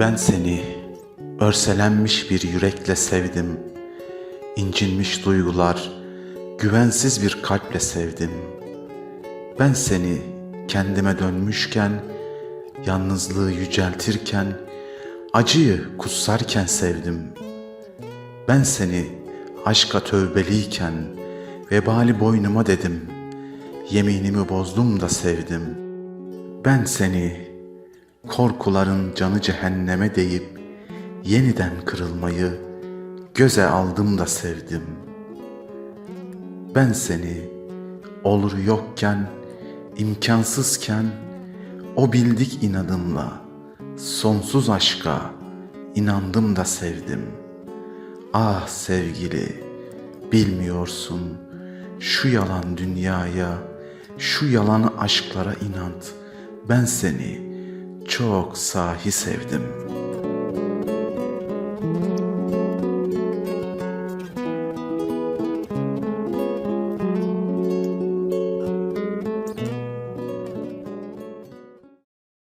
Ben seni örselenmiş bir yürekle sevdim. İncinmiş duygular, güvensiz bir kalple sevdim. Ben seni kendime dönmüşken, yalnızlığı yüceltirken, acıyı kutsarken sevdim. Ben seni aşka tövbeliyken, vebali boynuma dedim. Yeminimi bozdum da sevdim. Ben seni korkuların canı cehenneme deyip yeniden kırılmayı göze aldım da sevdim. Ben seni olur yokken, imkansızken o bildik inadımla sonsuz aşka inandım da sevdim. Ah sevgili, bilmiyorsun şu yalan dünyaya, şu yalan aşklara inat. Ben seni çok sahi sevdim.''